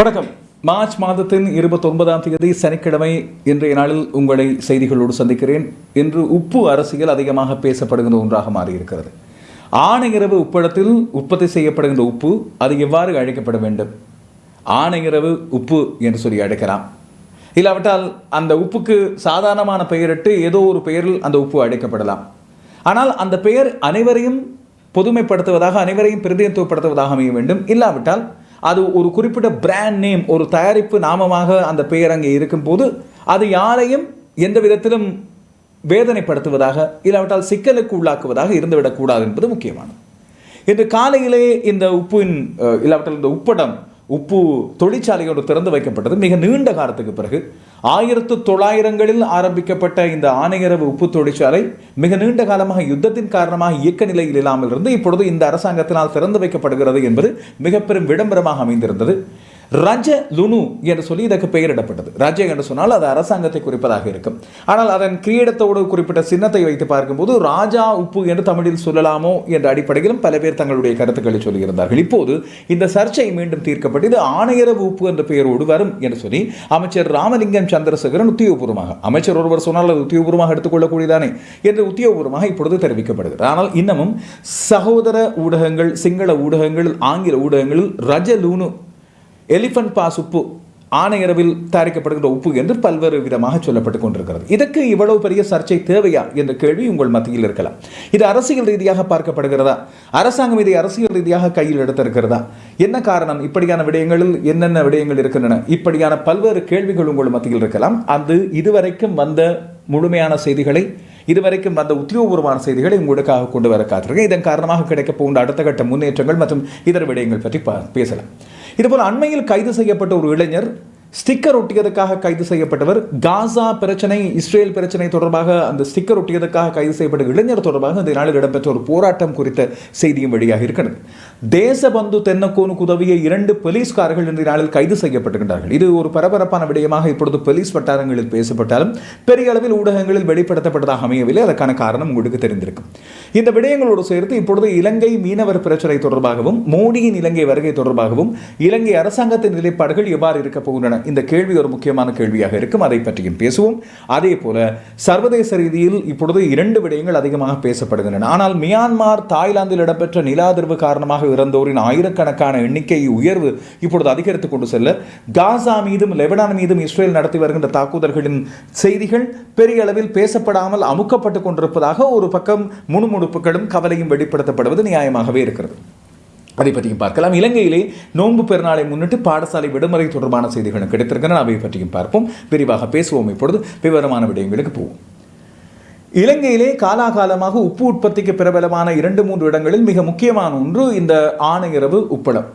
வணக்கம். மார்ச் மாதத்தின் இருபத்தொன்பதாம் தேதி சனிக்கிழமை இன்றைய நாளில் உங்களை செய்திகளோடு சந்திக்கிறேன். இன்று உப்பு அரசியல் அதிகமாக பேசப்படுகின்ற ஒன்றாக மாறியிருக்கிறது. ஆணையரவு உப்பளத்தில் உற்பத்தி செய்யப்படுகின்ற உப்பு அது எவ்வாறு அழைக்கப்பட வேண்டும்? ஆணையரவு உப்பு என்று சொல்லி அழைக்கலாம். இல்லாவிட்டால் அந்த உப்புக்கு சாதாரணமான பெயரிட்டு ஏதோ ஒரு பெயரில் அந்த உப்பு அழைக்கப்படலாம். ஆனால் அந்த பெயர் அனைவரையும் பொதுமைப்படுத்துவதாக அனைவரையும் பிரதிநிதித்துவப்படுத்துவதாக அமைய வேண்டும். இல்லாவிட்டால் அது ஒரு குறிப்பிட்ட பிராண்ட் நேம் ஒரு தயாரிப்பு நாமமாக அந்த பெயர் அங்கே இருக்கும்போது அது யாரையும் எந்த விதத்திலும் வேதனைப்படுத்துவதாக இல்லாவிட்டால் சிக்கலுக்கு உள்ளாக்குவதாக இருந்துவிடக்கூடாது என்பது முக்கியமானது. இன்று காலையிலே இந்த உப்பின் இல்லாவிட்டால் இந்த உப்படம் உப்பு தொழிற்சாலையோடு திறந்து வைக்கப்பட்டது. மிக நீண்ட காலத்துக்கு பிறகு ஆயிரத்து தொள்ளாயிரங்களில் ஆரம்பிக்கப்பட்ட இந்த ஆணையரவு உப்பு தொழிற்சாலை மிக நீண்ட காலமாக யுத்தத்தின் காரணமாக இயக்க நிலையில் இல்லாமல் இருந்து இப்பொழுது இந்த அரசாங்கத்தினால் திறந்து வைக்கப்படுகிறது என்பது மிக பெரும் விளம்பரமாக அமைந்திருந்தது. ரஜ லுனு என்று சொல்லி இதற்கு பெயரிடப்பட்டது. ரஜ என்று சொன்னால் அது அரசாங்கத்தை குறிப்பதாக இருக்கும். ஆனால் அதன் கிரீடத்தோடு குறிப்பிட்ட சின்னத்தை வைத்து பார்க்கும்போது ராஜா உப்பு என்று தமிழில் சொல்லலாமோ என்ற அடிப்படையிலும் பல பேர் தங்களுடைய கருத்துக்களை சொல்லியிருந்தார்கள். இப்போது இந்த சர்ச்சை மீண்டும் தீர்க்கப்பட்டு இது ஆணையரவு உப்பு என்ற பெயரோடு வரும் என்று சொல்லி அமைச்சர் ராமலிங்கம் சந்திரசேகரன் உத்தியோகபூர்வமாக அமைச்சர் ஒருவர் சொன்னால் அது உத்தியோகபூர்வமாக எடுத்துக்கொள்ளக்கூடியதானே என்று உத்தியோகபூர்வமாக இப்பொழுது தெரிவிக்கப்படுகிறது. ஆனால் இன்னமும் சகோதர ஊடகங்கள் சிங்கள ஊடகங்கள் ஆங்கில ஊடகங்களில் ரஜ லூனு எலிஃபன்ட் பாஸ் உப்பு ஆணையரவில் தயாரிக்கப்படுகின்ற உப்பு என்று பல்வேறு விதமாக சொல்லப்பட்டுக் கொண்டிருக்கிறது. இதற்கு இவ்வளவு பெரிய சர்ச்சை தேவையா என்ற கேள்வி உங்கள் மத்தியில் இருக்கலாம். இது அரசியல் ரீதியாக பார்க்கப்படுகிறதா? அரசாங்கம் இதை அரசியல் ரீதியாக கையில் எடுத்திருக்கிறதா? என்ன காரணம்? இப்படியான விடயங்களில் என்னென்ன விடயங்கள் இருக்கின்றன? இப்படியான பல்வேறு கேள்விகள் உங்கள் மத்தியில் இருக்கலாம். அது இதுவரைக்கும் வந்த முழுமையான செய்திகளை இதுவரைக்கும் வந்த உத்தியோகபூர்வமான செய்திகளை உங்களுக்காக கொண்டு வர காத்திருக்கேன். இதன் காரணமாக கிடைக்கப் போகின்ற அடுத்த கட்ட முன்னேற்றங்கள் மற்றும் இதர விடயங்கள் பற்றி பேசலாம். இதுபோல் அண்மையில் கைது செய்யப்பட்ட ஒரு இளைஞர் ஸ்டிக்கர் ஒட்டியதுக்காக கைது செய்யப்பட்டவர் காசா பிரச்சனை இஸ்ரேல் பிரச்சனை தொடர்பாக அந்த ஸ்டிக்கர் ஒட்டியதுக்காக கைது செய்யப்பட்ட இளைஞர் தொடர்பாக இந்த நாளில் இடம்பெற்ற ஒரு போராட்டம் குறித்த செய்தியும் வெளியாக இருக்கிறது. தேசபந்து தென்னக்கோனுக்கு உதவிய இரண்டு போலீஸ்காரர்கள் இன்றைய நாளில் கைது செய்யப்பட்டிருக்கிறார்கள் இது ஒரு பரபரப்பான விடயமாக இப்பொழுது போலீஸ் வட்டாரங்களில் பேசப்பட்டாலும் பெரிய அளவில் ஊடகங்களில் வெளிப்படுத்தப்பட்டதாக அமையவில்லை. அதற்கான காரணம் உங்களுக்கு தெரிந்திருக்கும். இந்த விடயங்களோடு சேர்த்து இப்பொழுது இலங்கை மீனவர் பிரச்சனை தொடர்பாகவும் மோடியின் இலங்கை வருகை தொடர்பாகவும் இலங்கை அரசாங்கத்தின் நிலைப்பாடுகள் எவ்வாறு இருக்கப் போகின்றன? இந்த கேள்வி ஒரு முக்கியமான கேள்வியாக இருக்கும். அதை பற்றியும் பேசுவோம். அதே போல சர்வதேச ரீதியில் இப்பொழுது இரண்டு விடயங்கள் அதிகமாக பேசப்படுகின்றன. ஆனால் மியான்மார் தாய்லாந்தில் இடம்பெற்ற நில அதிர்வு காரணமாக இறந்தோரின் ஆயிரக்கணக்கான எண்ணிக்கை உயர்வு இப்பொழுது அதிகரித்துக் கொண்டு செல்ல காசா மீதும் லெபனான் மீதும் இஸ்ரேல் நடத்தி வருகின்ற தாக்குதல்களின் செய்திகள் பெரிய அளவில் பேசப்படாமல் அமுக்கப்பட்டுக் கொண்டிருப்பதாக ஒரு பக்கம் முணுமுணுப்புகளும் கவலையும் வெளிப்படுத்தப்படுவது நியாயமாகவே இருக்கிறது. அதை பற்றியும் பார்க்கலாம். இலங்கையிலே நோன்பு பெருநாளை முன்னிட்டு பாடசாலை விடுமுறை தொடர்பான செய்திகளும் கிடைத்திருக்கின்றன. அவை பற்றியும் பார்ப்போம். விரிவாக பேசுவோம் இப்பொழுது. விவரமான விடயங்களுக்கு போவோம். இலங்கையிலே காலாகாலமாக உப்பு உற்பத்திக்கு பிரபலமான இரண்டு மூன்று இடங்களில் மிக முக்கியமான ஒன்று இந்த ஆணையரவு உப்பளம்.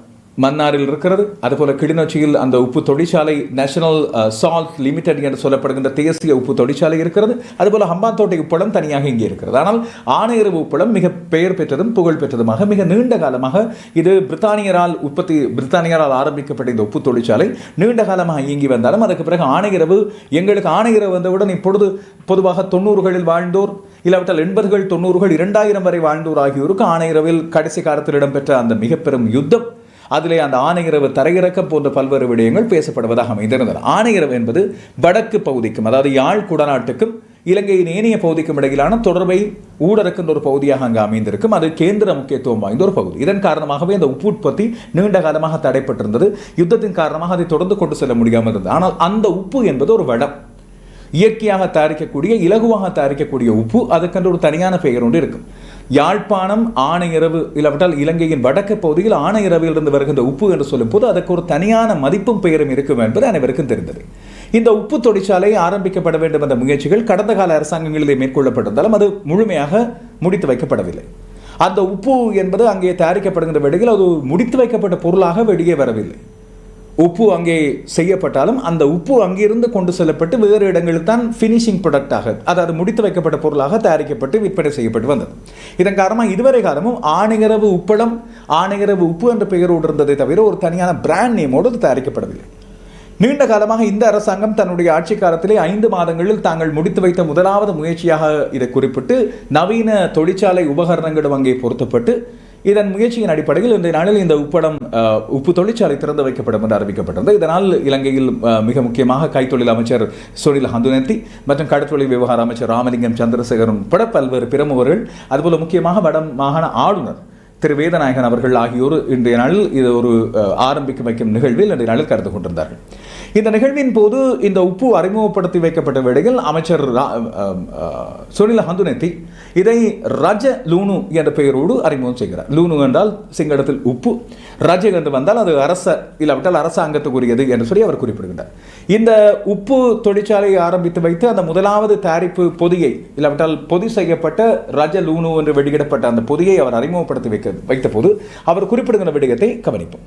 மன்னாரில் இருக்கிறது. அதுபோல கிளிநொச்சியில் அந்த உப்பு தொழிற்சாலை நேஷனல் சால்ட் லிமிடெட் என்று சொல்லப்படுகின்ற தேசிய உப்பு தொழிற்சாலை இருக்கிறது. அதுபோல ஹம்பாந்தோட்டை உப்பளம் தனியாக இங்கே இருக்கிறது. ஆனால் ஆணையரவு உப்பளம் மிக பெயர் பெற்றதும் புகழ் பெற்றதுமாக மிக நீண்ட காலமாக இது பிரித்தானியரால் உற்பத்தி பிரித்தானியரால் ஆரம்பிக்கப்பட்ட இந்த உப்பு தொழிற்சாலை நீண்ட காலமாக இயங்கி வந்தாலும் அதுக்கு பிறகு ஆணையரவு எங்களுக்கு ஆணையரவு வந்தவுடன் இப்பொழுது பொதுவாக தொண்ணூறுகளில் வாழ்ந்தோர் இல்லாவிட்டால் எண்பதுகள் தொண்ணூறுகள் இரண்டாயிரம் வரை வாழ்ந்தோர் ஆகியோருக்கு ஆணையரவில் கடைசி காலத்தில் இடம்பெற்ற அந்த மிக பெரும் யுத்தம் அதிலே அந்த ஆணையரவு தரையிறக்கம் போன்ற பல்வேறு விடயங்கள் பேசப்படுவதாக அமைந்திருந்தது ஆணையரவு என்பது வடக்கு பகுதிக்கும் அதாவது யாழ் குடநாட்டுக்கும் இலங்கையின் ஏனைய பகுதிக்கும் இடையிலான தொடர்பை ஊடறுக்கின்ற ஒரு பகுதியாக அங்கு அமைந்திருக்கும். அது கேந்திர முக்கியத்துவம் வாய்ந்த ஒரு பகுதி. இதன் காரணமாகவே அந்த உப்பு உற்பத்தி நீண்ட காலமாக தடைப்பட்டிருந்தது. யுத்தத்தின் காரணமாக அதை தொடர்ந்து கொண்டு செல்ல முடியாமல் இருந்தது. ஆனால் அந்த உப்பு என்பது ஒரு வடம். இயற்கையாக தயாரிக்கக்கூடிய இலகுவாக தயாரிக்கக்கூடிய உப்பு அதுக்கென்று ஒரு தனியான பெயர் ஒன்று இருக்கும். யாழ்ப்பாணம் ஆணையரவு இல்லாவிட்டால் இலங்கையின் வடக்கு பகுதியில் ஆணையரவிலிருந்து வருகின்ற உப்பு என்று சொல்லும்போது அதற்கு ஒரு தனியான மதிப்பும் பெயரும் இருக்கும் என்பது அனைவருக்கும் தெரிந்தது. இந்த உப்பு தொழிற்சாலை ஆரம்பிக்கப்பட வேண்டும் என்ற முயற்சிகள் கடந்த கால அரசாங்கங்களிலே மேற்கொள்ளப்பட்டிருந்தாலும் அது முழுமையாக முடித்து வைக்கப்படவில்லை. அந்த உப்பு என்பது அங்கே தயாரிக்கப்படுகின்ற வேடையில் அது முடித்து வைக்கப்பட்ட பொருளாக வெளியே வரவில்லை. உப்பு அங்கே செய்யப்பட்டாலும் அந்த உப்பு அங்கிருந்து கொண்டு செல்லப்பட்டு வேறு இடங்களில் தான் ஃபினிஷிங் ப்ராடக்டாக அதாவது முடித்து வைக்கப்பட்ட பொருளாக தயாரிக்கப்பட்டு விற்பனை செய்யப்பட்டு வந்தது. இதன் காரணமாக இதுவரை காலமும் ஆணையரவு உப்பளம் ஆணையரவு உப்பு என்ற பெயரோடு இருந்ததை தவிர ஒரு தனியான பிராண்ட் நேமோடு அது தயாரிக்கப்படவில்லை. நீண்ட காலமாக இந்த அரசாங்கம் தன்னுடைய ஆட்சி காலத்திலே ஐந்து மாதங்களில் தாங்கள் முடித்து வைத்த முதலாவது முயற்சியாக இதை குறிப்பிட்டு நவீன தொழிற்சாலை உபகரணங்களும் அங்கே பொருத்தப்பட்டு இதன் முயற்சியின் அடிப்படையில் இன்றைய நாளில் இந்த உப்படம் உப்பு தொழிற்சாலை திறந்து வைக்கப்படும் என்று அறிவிக்கப்பட்டது இதனால் இலங்கையில் மிக முக்கியமாக கைத்தொழில் அமைச்சர் சுனில் ஹந்துனத்தி மற்றும் கடற்தொழில் விவகார அமைச்சர் ராமலிங்கம் சந்திரசேகரன் உட்பட பல்வேறு பிரமுகர்கள் அதுபோல முக்கியமாக வட மாகாண ஆளுநர் திரு வேதநாயகன் அவர்கள் ஆகியோர் இன்றைய நாளில் இது ஒரு ஆரம்பிக்க வைக்கும் நிகழ்வில் இன்றைய நாளில் கலந்து கொண்டிருந்தார்கள். இந்த நிகழ்வின் போது இந்த உப்பு அறிமுகப்படுத்தி வைக்கப்பட்ட வேளையில் அமைச்சர் சுனில் ஹந்துனெத்தி இதை ரஜ லூனு என்ற பெயரோடு அறிமுகம் செய்கிறார். லூனு என்றால் சிங்களத்தில் உப்பு. ரஜ என்று வந்தால் அது அரச இல்லாவிட்டால் அரசாங்கத்துக்குரியது என்று சொல்லி அவர் குறிப்பிடுகின்றார். இந்த உப்பு தொழிற்சாலையை ஆரம்பித்து வைத்து அந்த முதலாவது தயாரிப்பு பொதியை இல்லாவிட்டால் பொதி செய்யப்பட்ட ரஜ லூனு என்று வெளியிடப்பட்ட அந்த பொதியை அவர் அறிமுகப்படுத்தி வைக்க வைத்த போது அவர் குறிப்பிடுகிற விடயத்தை கவனிப்போம்.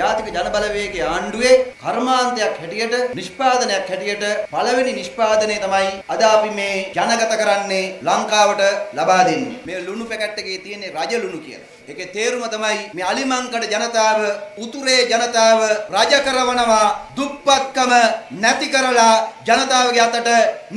ஜாதிக்கு ஜனபலவேகி ஆண்டுவே கர்மாந்திய හැටියට නිෂ්පාදනයක් හැටියට පළවෙනි නිෂ්පාදනය තමයි අද අපි මේ ජනගත කරන්නේ ලංකාවට ලබා දෙන්නේ. මේ ලුණු පැකට් එකේ තියෙන්නේ රජ ලුණු කියලා. ඒකේ තේරුම තමයි මේ අලිමංකඩ ජනතාව උතුරේ ජනතාව රජ කරවනවා දුප්පත්කම නැති කරලා ජනතාවගේ අතට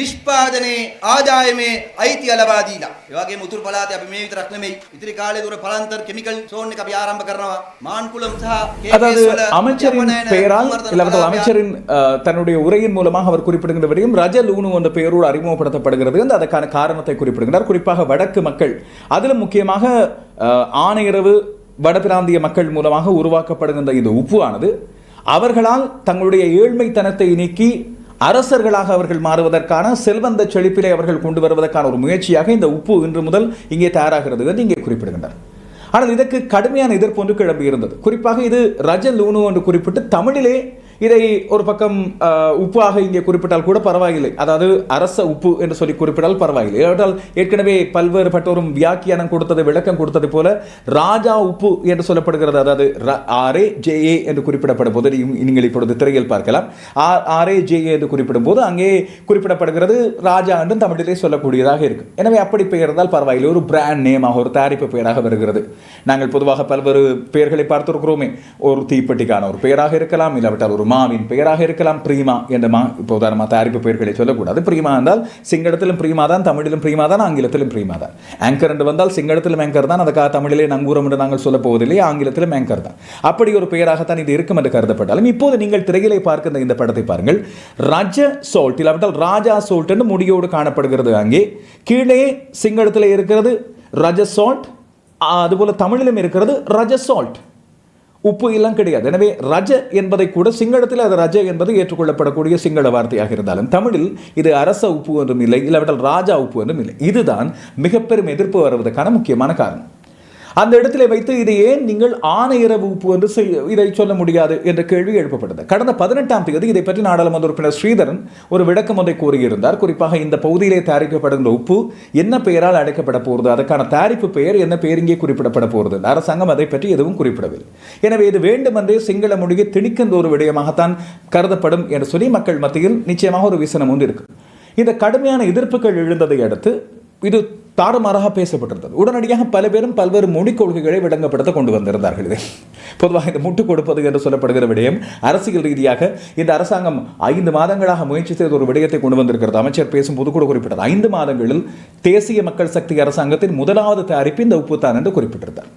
නිෂ්පාදනයේ ආදායමේ අයිතිය ලබා දීලා. ඒ වගේම උතුරු පළාතේ අපි මේ විතරක් නෙමෙයි ඉතිරි කාලේ දුර පළන්තර කෙමිකල් සෝන් එක අපි ආරම්භ කරනවා. මාන්කුලම් සහ அதாவது KKS වල அமைச்சரின் ජපනයන பெயரால் සම්වර්ධන இல்லாவிட்டால் කලාපයක් அமைச்சரின் அஹ், தன்னுடைய உரையின் மூலமாக அவர் குறிப்பிடுகின்ற விடயம் ரஜ லூனு என்ற பெயரோடு அறிமுகப்படுத்தப்படுகிறது என்று அதற்கான காரணத்தை குறிப்பிடுகிறார் குறிப்பாக வடக்கு மக்கள் அதிலும் முக்கியமாக அஹ், ஆணையரவு வடபிராந்திய மக்கள் மூலமாக உருவாக்கப்படுகின்ற இந்த உப்புவானது அவர்களால் தங்களுடைய ஏழ்மைத்தனத்தை நீக்கி அரசர்களாக அவர்கள் மாறுவதற்கான செல்வந்த செழிப்பிலே அவர்கள் கொண்டு வருவதற்கான ஒரு முயற்சியாக இந்த உப்பு இன்று முதல் இங்கே தயாராகிறது என்று இங்கே குறிப்பிடுகின்றனர். ஆனால் இதற்கு கடுமையான எதிர்ப்பு ஒன்று கிளம்பி இருந்தது. குறிப்பாக இது ரஜ லூனு என்று குறிப்பிட்டு தமிழிலே இதை ஒரு பக்கம் உப்பாக இங்கே குறிப்பிட்டால் கூட பரவாயில்லை. அதாவது அரச உப்பு என்று சொல்லி குறிப்பிட்டால் பரவாயில்லை. ஏனென்றால் ஏற்கனவே பல்வேறு பட்டோரும் வியாக்கியானம் கொடுத்தது விளக்கம் கொடுத்தது போல ராஜா உப்பு என்று சொல்லப்படுகிறது. அதாவது ஆர்ஏ ஜேஏ என்று குறிப்பிடப்படும் போது நீங்கள் இப்பொழுது திரையில் பார்க்கலாம். ஆர் ஆர்ஏ ஜேஏ என்று குறிப்பிடும் போது அங்கே குறிப்பிடப்படுகிறது ராஜா என்றும் தமிழிலே சொல்லக்கூடியதாக இருக்கும். எனவே அப்படி பெயர்ந்தால் பரவாயில்லை. ஒரு பிராண்ட் நேமாக ஒரு தயாரிப்பு பெயராக வருகிறது. நாங்கள் பொதுவாக பல்வேறு பெயர்களை பார்த்திருக்கிறோமே. ஒரு தீப்பெட்டிக்கான ஒரு பெயராக இருக்கலாம் இல்லாவிட்டால் ஒரு மாவின் பெயராக இருக்கலாம் பிரீமா என்ற மா இப்போ உதாரணமாக தயாரிப்பு பெயர்களை சொல்லக்கூடாது. பிரீமா என்றால் சிங்களத்திலும் பிரீமா தான் தமிழிலும் பிரீமா தான் ஆங்கிலத்திலும் பிரீமா தான். ஆங்கர் என்று வந்தால் சிங்களத்திலும் ஆங்கர் தான் அதுக்காக தமிழிலே நங்கூரம் என்று நாங்கள் சொல்ல போவதில்லை ஆங்கிலத்திலும் ஆங்கர் தான். அப்படி ஒரு பெயராகத்தான் இது இருக்கும் என்று கருதப்பட்டாலும் இப்போது நீங்கள் திரையிலே பார்க்கிற இந்த படத்தை பாருங்கள். ரஜ சோல்ட் இல்லாவிட்டால் ராஜா சோல்ட் என்று முடியோடு காணப்படுகிறது அங்கே. கீழே சிங்களத்தில் இருக்கிறது ரஜ சால்ட் அதுபோல தமிழிலும் இருக்கிறது ரஜ சால்ட். உப்பு எல்லாம் கிடையாது. எனவே ரஜ என்பதை கூட சிங்களத்தில் அது ரஜ என்பது ஏற்றுக்கொள்ளப்படக்கூடிய சிங்கள வார்த்தையாக இருந்தாலும் தமிழில் இது அரச உப்பு என்றும் இல்லை இல்லாவிட்டால் ராஜா உப்பு என்றும் இல்லை. இதுதான் மிக பெரும் எதிர்ப்பு வருவதற்கான முக்கியமான காரணம். அந்த இடத்திலே வைத்து இது ஏன் நீங்கள் ஆணையரவு உப்பு என்று செய்- இதை சொல்ல முடியாது என்ற கேள்வி எழுப்பப்பட்டது. கடந்த பதினெட்டாம் தேதி இதை பற்றி நாடாளுமன்ற உறுப்பினர் ஸ்ரீதரன் ஒரு விளக்கம் ஒன்றை கூறியிருந்தார். குறிப்பாக இந்த பகுதியிலே தயாரிக்கப்படுகின்ற உப்பு என்ன பெயரால் அழைக்கப்பட போகிறது? அதற்கான தயாரிப்பு பெயர் என்ன பெயர் இங்கே குறிப்பிடப்பட போகிறது? அரசாங்கம் அதை பற்றி எதுவும் குறிப்பிடவில்லை. எனவே இது வேண்டுமென்றே சிங்கள மொழியை திணிக்கின்ற ஒரு விடயமாகத்தான் கருதப்படும் என்று சொல்லி மக்கள் மத்தியில் நிச்சயமாக ஒரு விசனம் ஒன்று இருக்கு. இந்த கடுமையான எதிர்ப்புகள் எழுந்ததை அடுத்து இது தாறுமாறாக பேசப்பட்டிருந்தது. உடனடியாக பல பேரும் பல்வேறு மொழிக் கொள்கைகளை விளங்கப்படுத்த கொண்டு வந்திருந்தார்கள் பொதுவாக இந்த முட்டுக் கொடுப்பது என்று சொல்லப்படுகிற விடயம் அரசியல் ரீதியாக இந்த அரசாங்கம் ஐந்து மாதங்களாக முயற்சி செய்த ஒரு விடயத்தை கொண்டு வந்திருக்கிறது. அமைச்சர் பேசும்போது கூட குறிப்பிட்டது. ஐந்து மாதங்களில் தேசிய மக்கள் சக்தி அரசாங்கத்தின் முதலாவது தயாரிப்பு இந்த உப்புத்தான் என்று குறிப்பிட்டிருந்தார்.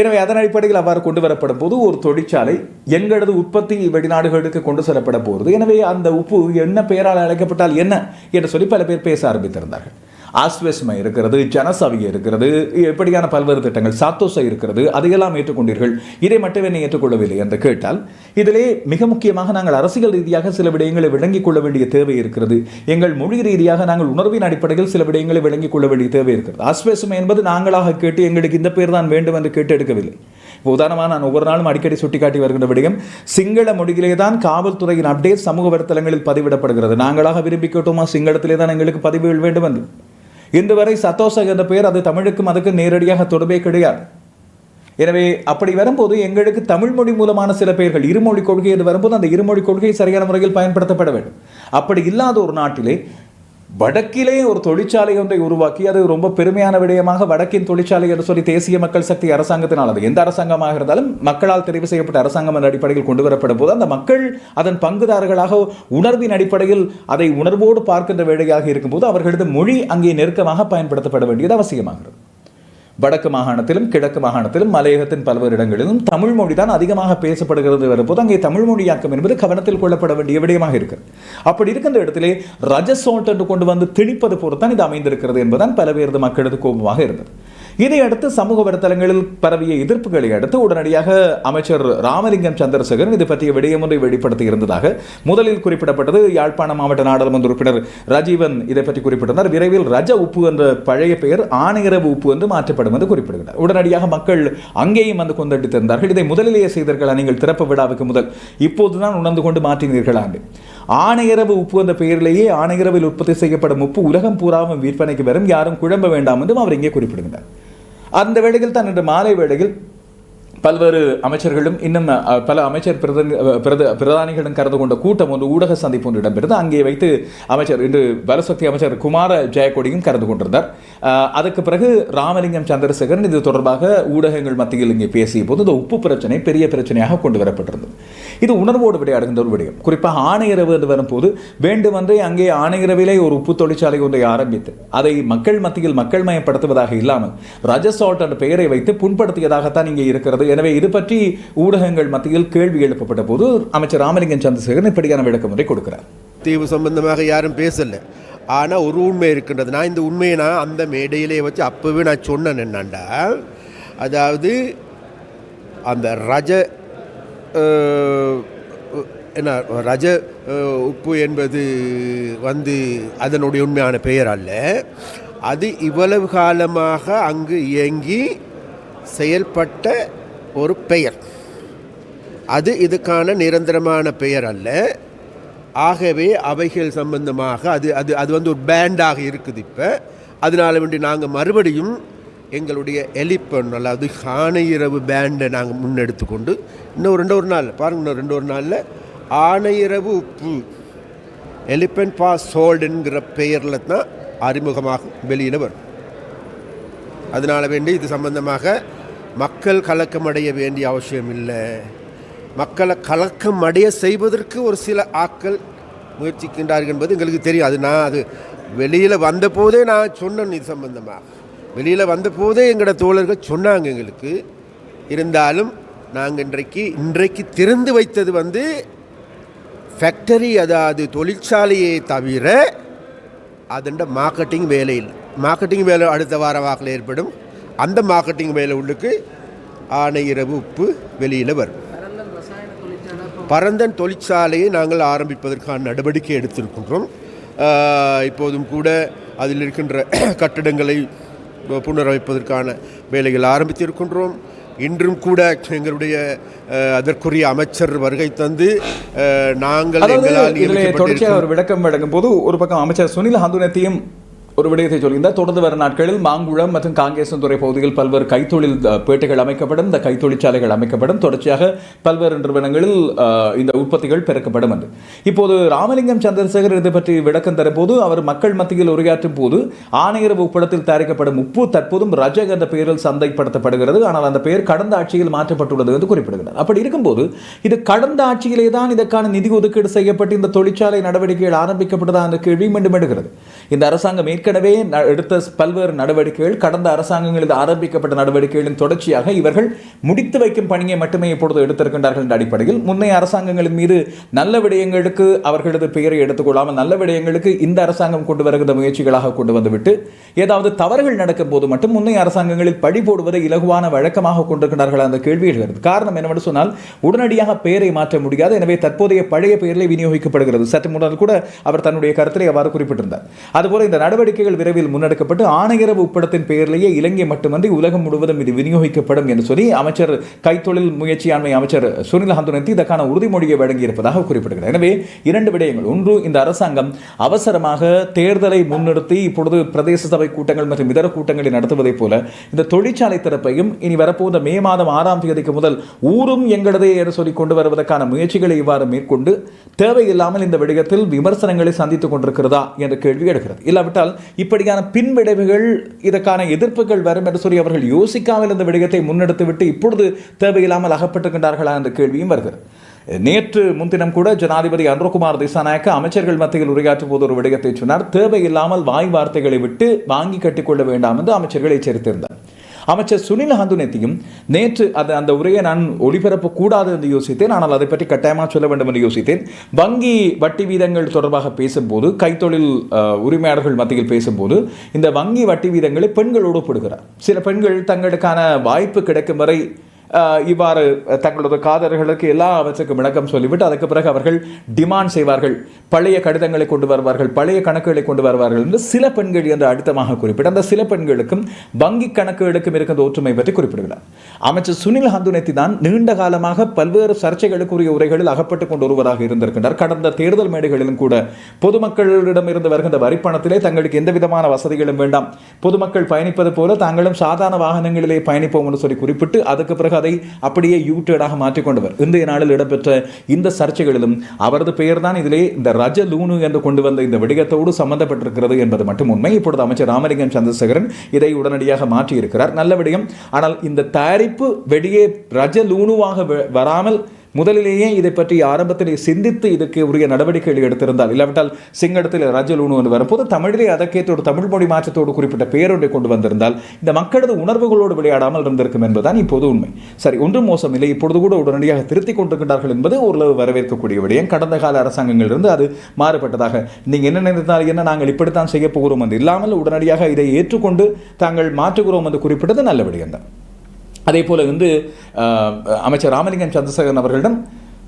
எனவே அதன் அடிப்படையில் அவ்வாறு கொண்டு வரப்படும் போது ஒரு தொழிற்சாலை எங்களது உற்பத்தி வெளிநாடுகளுக்கு கொண்டு செல்லப்பட போகிறது. எனவே அந்த உப்பு என்ன பெயரால் அழைக்கப்பட்டால் என்ன என்று சொல்லி பல பேர் பேச ஆரம்பித்திருந்தார்கள். ஆஸ்வேஸ்மை இருக்கிறது ஜனசவி இருக்கிறது எப்படியான பல்வேறு திட்டங்கள் சாத்தோசை இருக்கிறது அதையெல்லாம் ஏற்றுக்கொண்டீர்கள். இதை மட்டுமே நீங்கள் ஏற்றுக்கொள்ளவில்லை என்று கேட்டால் இதிலே மிக முக்கியமாக நாங்கள் அரசியல் ரீதியாக சில விடயங்களை விளங்கிக் கொள்ள வேண்டிய தேவை இருக்கிறது. எங்கள் மொழி ரீதியாக நாங்கள் உணர்வின் அடிப்படையில் சில விடயங்களை விளங்கிக் கொள்ள வேண்டிய தேவை இருக்கிறது. ஆஸ்வேசுமை என்பது நாங்களாக கேட்டு எங்களுக்கு இந்த பேர் தான் வேண்டும் என்று கேட்டு எடுக்கவில்லை. இப்போ உதாரணமாக நான் ஒவ்வொரு நாளும் அடிக்கடி சுட்டிக்காட்டி வருகின்ற விடயம் சிங்கள மொழியிலே தான் காவல்துறையின் அப்டேட் சமூக வலைத்தளங்களில் பதிவிடப்படுகிறது. நாங்களாக விரும்பி கேட்டோமா சிங்களத்திலே தான் எங்களுக்கு பதிவுகள் வேண்டும் என்று? இன்று வரை சத்தோசக் என்ற பெயர் அது தமிழுக்கும் அதுக்கு நேரடியாக தொடர்பே கிடையாது. எனவே அப்படி வரும்போது எங்களுக்கு தமிழ் மொழி மூலமான சில பெயர்கள் இருமொழி கொள்கை என்று வரும்போது அந்த இருமொழி கொள்கை சரியான முறையில் பயன்படுத்தப்பட வேண்டும். அப்படி இல்லாத ஒரு நாட்டிலே வடக்கிலே ஒரு தொழிற்சாலை ஒன்றை உருவாக்கி அது ரொம்ப பெருமையான விடயமாக வடக்கின் தொழிற்சாலை என்று சொல்லி தேசிய மக்கள் சக்தி அரசாங்கத்தினால் அது எந்த அரசாங்கமாக இருந்தாலும் மக்களால் தெரிவு செய்யப்பட்ட அரசாங்கம் என்ற அடிப்படையில் கொண்டு வரப்படும் போது அந்த மக்கள் அதன் பங்குதாரர்களாக உணர்வின் அடிப்படையில் அதை உணர்வோடு பார்க்கின்ற வேலையாக இருக்கும்போது அவர்களது மொழி அங்கே நெருக்கமாக பயன்படுத்தப்பட வேண்டியது அவசியமாகிறது. வடக்கு மாகாணத்திலும் கிழக்கு மாகாணத்திலும் மலையகத்தின் பல்வேறு இடங்களிலும் தமிழ் மொழி தான் அதிகமாக பேசப்படுகிறது வரும்போது அங்கே தமிழ் மொழியாக்கம் என்பது கவனத்தில் கொள்ளப்பட வேண்டிய விடயமாக இருக்கிறது. அப்படி இருக்கின்ற இடத்திலே ரஜசோல்ட் என்று கொண்டு வந்து திணிப்பது பொறுத்தான் இது அமைந்திருக்கிறது என்பதுதான் பலவேறு மக்களது கோபமாக இருந்தது. இதையடுத்து சமூக வலைத்தளங்களில் பரவிய எதிர்ப்புகளை அடுத்து உடனடியாக அமைச்சர் ராமலிங்கம் சந்திரசேகரன் இது பற்றிய விடயம் ஒன்றை வெளிப்படுத்தி இருந்ததாக முதலில் குறிப்பிடப்பட்டது யாழ்ப்பாண மாவட்ட நாடாளுமன்ற உறுப்பினர் ராஜீவன் இதை பற்றி குறிப்பிட்டிருந்தார். விரைவில் ரஜ உப்பு என்ற பழைய பெயர் ஆணையரவு உப்பு என்று மாற்றப்படும் என்று குறிப்பிடுகிறார். உடனடியாக மக்கள் அங்கேயும் வந்து கொந்தடித்திருந்தார்கள் இதை முதலிலேயே செய்தீர்களா நீங்கள் திறப்பு விழாவுக்கு முதல். இப்போதுதான் உணர்ந்து கொண்டு மாற்றினீர்களா ஆணையரவு உப்பு என்ற பெயரிலேயே ஆணையரவில் உற்பத்தி செய்யப்படும் உப்பு உலகம் பூராவும் விற்பனைக்கு வரும். யாரும் குழம்ப வேண்டாம் என்றும் அவர் இங்கே குறிப்பிடுகிறார் அந்த வேளையில் தான் இன்று மாலை வேளையில் பல்வேறு அமைச்சர்களும் இன்னும் பல அமைச்சர் பிரதனி பிரத- பிரதானிகளும் கலந்து கொண்ட கூட்டம் ஒன்று ஊடக சந்திப்பு ஒன்று இடம்பெற்றது அங்கே வைத்து அமைச்சர் இன்று பலசக்தி அமைச்சர் குமார ஜெயக்கொடியும் கலந்து கொண்டிருந்தார். அதுக்கு பிறகு ராமலிங்கம் சந்திரசேகரன் இது தொடர்பாக ஊடகங்கள் மத்தியில் இங்கே பேசிய போது இந்த உப்பு பிரச்சனை பெரிய பிரச்சனையாக கொண்டு வரப்பட்டிருந்தது. இது உணர்வோடு விளையாடுகின்ற ஒரு விடயம். குறிப்பாக ஆணையரவு என்று வரும்போது வேண்டுமென்றே அங்கே ஆணையரவிலே ஒரு உப்பு தொழிற்சாலை ஒன்றை ஆரம்பித்து அதை மக்கள் மத்தியில் மக்கள் மயப்படுத்துவதாக இல்லாமல் ரஜசால்ட் என்ற பெயரை வைத்து புண்படுத்தியதாகத்தான் இங்கே இருக்கிறது எனவே இது பற்றி ஊடகங்கள் மத்தியில் கேள்வி எழுப்பப்பட்ட போது அமைச்சர் ராமலிங்கம் சந்திரசேகரன் இப்படியான விளக்கமுறை கொடுக்கிறார். தீவு சம்பந்தமாக யாரும் பேசலை. ஆனால் ஒரு உண்மை இருக்கின்றது. நான் இந்த உண்மையை நான் அந்த மேடையிலே வச்சு அப்போவே நான் சொன்னேன் என்னண்டா? அதாவது அந்த ரஜ என்ன ரஜ உப்பு என்பது வந்து அதனுடைய உண்மையான பெயர் அல்ல. அது இவ்வளவு காலமாக அங்கு இயங்கி செயல்பட்ட ஒரு பெயர். அது இதுக்கான நிரந்தரமான பெயர் அல்ல. ஆகவே அவைகள் சம்பந்தமாக அது அது அது வந்து ஒரு பேண்டாக இருக்குது இப்போ. அதனால வேண்டி நாங்கள் மறுபடியும் எங்களுடைய எலிப்பன் அதாவது ஆணையிரவு பேண்டை நாங்கள் முன்னெடுத்து கொண்டு இன்னும் ரெண்டு ஒரு நாள் பாருங்க இன்னும் ரெண்டு ஒரு நாளில். ஆணையிரவு உப்பு எலிப்பன் பா சோல்டுங்கிற பெயரில் தான் அறிமுகமாக வெளியில் வரும். அதனால் வேண்டி இது சம்பந்தமாக மக்கள் கலக்கமடைய வேண்டிய அவசியம் இல்லை. மக்களை கலக்கம் அடைய செய்வதற்கு ஒரு சில ஆக்கள் முயற்சிக்கின்றார்கள் என்பது எங்களுக்கு தெரியும். அது நான் அது வெளியில் வந்தபோதே நான் சொன்னேன் இது சம்பந்தமாக. வெளியில் வந்தபோதே எங்களோட தோழர்கள் சொன்னாங்க எங்களுக்கு. இருந்தாலும் நாங்கள் இன்றைக்கு இன்றைக்கு திறந்து வைத்தது வந்து ஃபேக்டரி அதாவது தொழிற்சாலையை தவிர அதண்ட மார்க்கெட்டிங் வேலையில் மார்க்கெட்டிங் வேலை அடுத்த வார வாக்கில் ஏற்படும். அந்த மார்க்கெட்டிங் வேலை உள்ளுக்கு ஆணையிரவு உப்பு வெளியில் வரும். பரந்தன் தொழிற்சாலையை நாங்கள் ஆரம்பிப்பதற்கான நடவடிக்கை எடுத்திருக்கின்றோம். இப்போதும் கூட அதில் இருக்கின்ற கட்டடங்களை புனரமைப்பதற்கான வேலைகள் ஆரம்பித்திருக்கின்றோம். இன்றும் கூட எங்களுடைய அதற்குரிய அமைச்சர் வருகை தந்து நாங்கள் எங்களால் தொடர்ச்சியாக ஒரு விளக்கம் வழங்கும் போது ஒரு பக்கம் அமைச்சர் சுனில் ஹந்துனத்தையும் ஒரு விடயத்தை சொல்லியிருந்தார் தொடர்ந்து வரும் நாட்களில் மாங்குளம் மற்றும் காங்கேசன்துறை பகுதியில் பல்வேறு கைத்தொழில் பேட்டைகள் அமைக்கப்படும். இந்த கைத்தொழிற்சாலைகள் அமைக்கப்படும். தொடர்ச்சியாக பல்வேறு நிறுவனங்களில் இந்த உற்பத்திகள் பெருக்கப்படும் என்று. இப்போது ராமலிங்கம் சந்திரசேகர் இது பற்றி விளக்கம் தரும்போது அவர் மக்கள் மத்தியில் உரையாற்றும் போது ஆணையரவு உப்படத்தில் தயாரிக்கப்படும் உப்பு தற்போதும் ரஜக் என்ற பெயரில் சந்தைப்படுத்தப்படுகிறது. ஆனால் அந்த பெயர் கடந்த ஆட்சியில் மாற்றப்பட்டுள்ளது என்று குறிப்பிடுகிறார். அப்படி இருக்கும்போது இது கடந்த ஆட்சியிலே தான் இதற்கான நிதி ஒதுக்கீடு செய்யப்பட்டு இந்த தொழிற்சாலை நடவடிக்கைகள் ஆரம்பிக்கப்பட்டதா என்ற கேள்வி மீண்டும் எடுக்கிறது இந்த அரசாங்கம் ஏற்கனவே ந- எடுத்த பல்வேறு நடவடிக்கைகள் கடந்த அரசாங்கங்களில் ஆரம்பிக்கப்பட்ட நடவடிக்கைகளின் தொடர்ச்சியாக இவர்கள் முடித்து வைக்கும் பணியை மட்டுமே இப்பொழுது எடுத்திருக்கின்றார்கள் என்ற அடிப்படையில் முன்னைய அரசாங்கங்களின் மீது நல்ல விடயங்களுக்கு அவர்களது பெயரை எடுத்துக்கொள்ளாமல் நல்ல விடயங்களுக்கு இந்த அரசாங்கம் கொண்டு வருகிற முயற்சிகளாக கொண்டு வந்துவிட்டு ஏதாவது தவறுகள் நடக்கும் போது மட்டும் முன்னைய அரசாங்கங்களில் பழி போடுவதை இலகுவான வழக்கமாக கொண்டிருக்கிறார்கள் அந்த கேள்வி எழுகிறது. காரணம் என்னவென்று சொன்னால் உடனடியாக பெயரை மாற்ற முடியாது. எனவே தற்போதைய பழைய பெயரிலே விநியோகிக்கப்படுகிறது. சற்று முன்னால் கூட அவர் தன்னுடைய கருத்திலே அவ்வாறு குறிப்பிட்டிருந்தார். அதுபோல இந்த நடவடிக்கை நடவடிக்கைகள் விரைவில் முன்னெடுக்கப்பட்டு ஆணையரவு உப்படத்தின் பெயரிலேயே இலங்கை மட்டுமன்றி உலகம் முழுவதும் இது விநியோகிக்கப்படும் என்று சொல்லி அமைச்சர் கைத்தொழில் முயற்சியாண்மை அமைச்சர் சுனில் ஹந்துனத்தி இதற்கான உறுதிமொழியை வழங்கியிருப்பதாக குறிப்பிடுகிறார். எனவே இரண்டு விடயங்கள். ஒன்று இந்த அரசாங்கம் அவசரமாக தேர்தலை முன்னிறுத்தி இப்பொழுது பிரதேச சபை கூட்டங்கள் மற்றும் இதர கூட்டங்களை நடத்துவதைப் போல இந்த தொழிற்சாலை திறப்பையும் இனி வரப்போகிற மே மாதம் ஆறாம் தேதிக்கு முதல் ஊரும் எங்களதே என்று சொல்லி கொண்டு வருவதற்கான முயற்சிகளை இவ்வாறு மேற்கொண்டு தேவையில்லாமல் இந்த விடயத்தில் விமர்சனங்களை சந்தித்துக் கொண்டிருக்கிறதா என்ற கேள்வி எடுக்கிறது இல்லாவிட்டால் இப்படியான பின்விளைவுகள் இதற்கான எதிர்ப்புகள் வரும் என்று சொல்லி அவர்கள் யோசிக்காமல் இந்த விடயத்தை முன்னெடுத்து விட்டு இப்பொழுது தேவையில்லாமல் அகப்பட்டிருக்கின்றார்களா என்ற கேள்வியும் வருகிறது. நேற்று முன்தினம் கூட ஜனாதிபதி அன்ரோகுமார் திசாநாயக்க அமைச்சர்கள் மத்தியில் உரையாற்றும் போது ஒரு விடயத்தை சொன்னார். தேவையில்லாமல் வாய் வார்த்தைகளை விட்டு வாங்கி கட்டிக்கொள்ள வேண்டாம் என்று அமைச்சர்கள் எச்சரித்திருந்தார். அமைச்சர் சுனில் ஹந்துனேத்தியும் நேற்று அது அந்த உரையை நான் ஒளிபரப்ப கூடாது என்று யோசித்தேன். ஆனால் அதை பற்றி கட்டாயமாக சொல்ல வேண்டும் என்று யோசித்தேன். வங்கி வட்டி வீதங்கள் தொடர்பாக பேசும்போது கைத்தொழில் உரிமையாளர்கள் மத்தியில் பேசும்போது இந்த வங்கி வட்டி வீதங்களை பெண்களோடு ஒப்பிடுகிறார் சில பெண்கள் தங்களுக்கான வாய்ப்பு கிடைக்கும் வரை இவ்வாறு தங்களது காதலர்களுக்கு எல்லாவற்றுக்கும் விளக்கம் சொல்லிவிட்டு அதுக்கு பிறகு அவர்கள் டிமாண்ட் செய்வார்கள். பழைய கடிதங்களை கொண்டு வருவார்கள் பழைய கணக்குகளை கொண்டு வருவார்கள் என்று சில பெண்கள் என்று அடுத்தமாக குறிப்பிட்டு அந்த சில பெண்களுக்கும் வங்கி கணக்குகளுக்கும் இருக்கின்ற ஒற்றுமை பற்றி குறிப்பிடுகிறார். அமைச்சர் சுனில் ஹந்துனத்தி தான் நீண்ட காலமாக பல்வேறு சர்ச்சைகளுக்குரிய உரைகளில் அகப்பட்டுக் கொண்டு ஒருவராக இருந்திருக்கின்றார். கடந்த தேர்தல் மேடைகளிலும் கூட பொதுமக்களிடமிருந்து வருகின்ற வரிப்பணத்திலே தங்களுக்கு எந்த விதமான வசதிகளும் வேண்டாம். பொதுமக்கள் பயணிப்பது போல தாங்களும் சாதாரண வாகனங்களிலே பயணிப்போம் என்று சொல்லி குறிப்பிட்டு அதுக்கு பிறகு அதை அப்படியே யூட்டேடாக மாற்றிக்கொண்டவர். இன்றைய நாளில் இடம்பெற்ற இந்த சர்ச்சைகளிலும் அவரது பெயர் தான் இதிலே இந்த ரஜ லூனு என்று கொண்டு வந்த இந்த விடயத்தோடு சம்பந்தப்பட்டிருக்கிறது என்பது மட்டும் உண்மை. இப்பொழுது அமைச்சர் ராமலிங்கம் சந்திரசேகரன் இதை உடனடியாக மாற்றியிருக்கிறார். நல்ல விடயம். ஆனால் இந்த தயாரிப்பு வெளியே ரஜ லூனுவாக வராமல் முதலிலேயே இதை பற்றி ஆரம்பத்திலே சிந்தித்து இதற்கு உரிய நடவடிக்கைகள் எடுத்திருந்தால் இல்லாவிட்டால் சிங்கடத்தில் ரஜலூனு என்று வரும்போது தமிழிலே அதற்கேற்ற ஒரு தமிழ் மொழி மாற்றத்தோடு குறிப்பிட்ட பேரொன்றை கொண்டு வந்திருந்தால் இந்த மக்களது உணர்வுகளோடு விளையாடாமல் இருந்திருக்கும் என்பதுதான் இப்போது உண்மை. சரி ஒன்றும் மோசமில்லை இப்பொழுது கூட உடனடியாக திருத்திக் கொண்டிருக்கிறார்கள் என்பது ஓரளவு வரவேற்கக்கூடிய விடயம். கடந்த கால அரசாங்கங்களிலிருந்து அது மாறுபட்டதாக. நீங்கள் என்ன நினைத்தால் என்ன? நாங்கள் இப்படித்தான் செய்ய போகிறோம் என்று இல்லாமல் உடனடியாக இதை ஏற்றுக்கொண்டு தாங்கள் மாற்றுகிறோம் என்று குறிப்பிட்டது நல்ல விடயம்தான். அதே போல் வந்து அமைச்சர் ராமலிங்கம் சந்திரசேகரன் அவர்களிடம்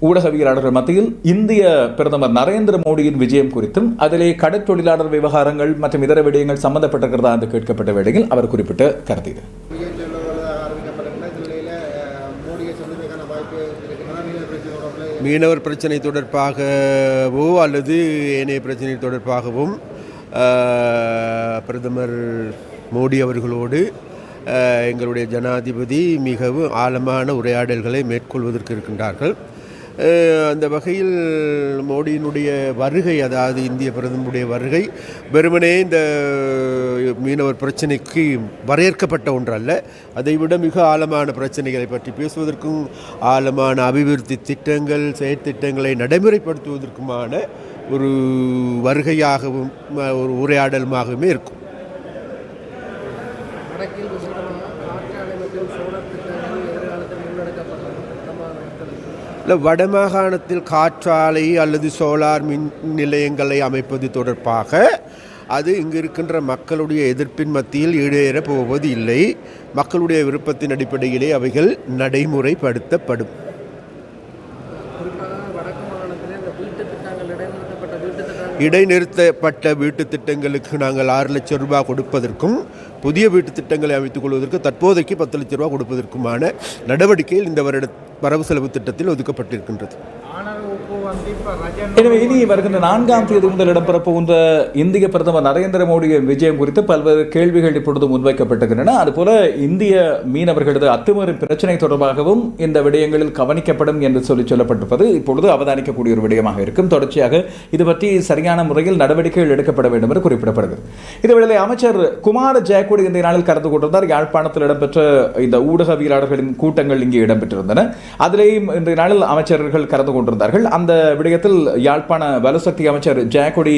ஊடகவியலாளர்கள் மத்தியில் இந்திய பிரதமர் நரேந்திர மோடியின் விஜயம் குறித்தும் அதிலே கடற்தொழிலாளர் விவகாரங்கள் மற்றும் இதர விடயங்கள் சம்பந்தப்பட்டிருக்கிறதா என்று கேட்கப்பட்ட வேளையில் அவர் குறிப்பிட்ட கருத்து இது. மீனவர் பிரச்சனை தொடர்பாகவோ அல்லது ஏனைய பிரச்சனை தொடர்பாகவும் பிரதமர் மோடி அவர்களோடு எங்களுடைய ஜனாதிபதி மிகவும் ஆழமான உரையாடல்களை மேற்கொள்வதற்கு இருக்கின்றார்கள். அந்த வகையில் மோடியினுடைய வருகை அதாவது இந்திய பிரதமருடைய வருகை வெறுமனே இந்த மீனவர் பிரச்சனைக்கு வரையறுக்கப்பட்ட ஒன்றல்ல. அதைவிட மிக ஆழமான பிரச்சனைகளை பற்றி பேசுவதற்கும் ஆழமான அபிவிருத்தி திட்டங்கள் செயற்திட்டங்களை நடைமுறைப்படுத்துவதற்குமான ஒரு வருகையாகவும் ஒரு உரையாடலுமாகவுமே இருக்கும் வடக்கில் விசேடமாக காற்றாலை மற்றும் சோழர் திட்டங்கள் எதிர்காலத்தில் முன்னெடுக்கப்படும் இல்லை வடமாகாணத்தில் காற்றாலை அல்லது சோலார் மின் நிலையங்களை அமைப்பது தொடர்பாக அது இங்கு இருக்கின்ற மக்களுடைய எதிர்ப்பின் மத்தியில் ஈடேற போவது இல்லை. மக்களுடைய விருப்பத்தின் அடிப்படையிலே அவைகள் நடைமுறைப்படுத்தப்படும். இடைநிறுத்தப்பட்ட வீட்டு திட்டங்களுக்கு நாங்கள் ஆறு லட்சம் ரூபாய் கொடுப்பதற்கும் புதிய வீட்டு திட்டங்களை அமைத்துக் கொள்வதற்கு தற்போதைக்கு பத்து லட்சம் ரூபாய் கொடுப்பதற்குமான நடவடிக்கையில் இந்த வருட வரவு செலவு திட்டத்தில் ஒதுக்கப்பட்டிருக்கின்றது ஆனர் உப்பு வந்து இப்போ ரஜன் எனவே இனி வருகின்ற நான்காம் தேதி முதல் இடம்பெற போகின்ற இந்திய பிரதமர் நரேந்திர மோடியின் விஜயம் குறித்து பல்வேறு கேள்விகள் இப்பொழுது முன்வைக்கப்பட்டிருக்கின்றன. அதுபோல இந்திய மீனவர்களது அத்துமீறி பிரச்சனை தொடர்பாகவும் இந்த விடயங்களில் கவனிக்கப்படும் என்று சொல்லி சொல்லப்பட்டிருப்பது இப்பொழுது அவதானிக்கக்கூடிய ஒரு விடயமாக இருக்கும். தொடர்ச்சியாக இது பற்றி சரியான முறையில் நடவடிக்கைகள் எடுக்கப்பட வேண்டும் என்று குறிப்பிடப்படுகிறது. இதுவேளை அமைச்சர் குமார ஜெயக்குடி இந்த நாளில் கலந்து கொண்டிருந்தார். யாழ்ப்பாணத்தில் இடம்பெற்ற இந்த ஊடகவியலாளர்களின் கூட்டங்கள் இங்கே இடம்பெற்றிருந்தன. அதிலேயும் இன்றைய நாளில் அமைச்சர்கள் கலந்து கொண்டிருந்தார்கள். அந்த விடயத்தில் யாழ்ப்பாண வலுசக்தி அமைச்சர் ஜெயக்கொடி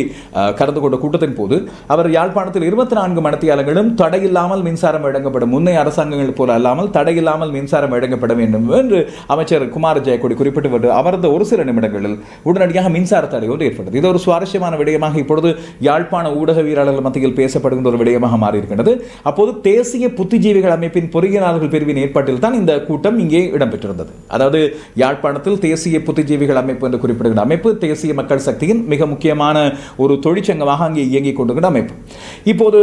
கலந்து கொண்ட கூட்டத்தின் போது அவர் யாழ்ப்பாணத்தில் இருபத்தி நான்கு மணத்தியாலங்களும் தடையில்லாமல் மின்சாரம் வழங்கப்படும் முன்னைய அரசாங்கங்கள் போல அல்லாமல் தடையில்லாமல் மின்சாரம் வழங்கப்பட வேண்டும் என்று அமைச்சர் குமார ஜெயக்கொடி குறிப்பிட்டு வந்து அவரது ஒரு சில நிமிடங்களில் உடனடியாக மின்சார தடை ஒன்று ஏற்பட்டது. இது ஒரு சுவாரஸ்யமான விடயமாக இப்பொழுது யாழ்ப்பாண ஊடகவியலாளர்கள் மத்தியில் பேசப்படுகின்ற ஒரு விடயமாக மாறியிருக்கின்றது அப்போது தேசிய புத்திஜீவிகள் அமைப்பின் பொறியியலாளர்கள் பிரிவின் ஏற்பாட்டில் தான் இந்த கூட்டம் இங்கே இடம்பெற்றிருந்தது. அதாவது யாழ்ப்பாணத்தில் தேசிய புத்திஜீவிகள் அமைப்பு என்று குறிப்பிடுகின்ற அமைப்பு தேசிய மக்கள் சக்தியின் மிக முக்கியமான ஒரு தொழிற்சங்கமாக அங்கே இயங்கிக் கொண்டிருக்கிற அமைப்பு. இப்போது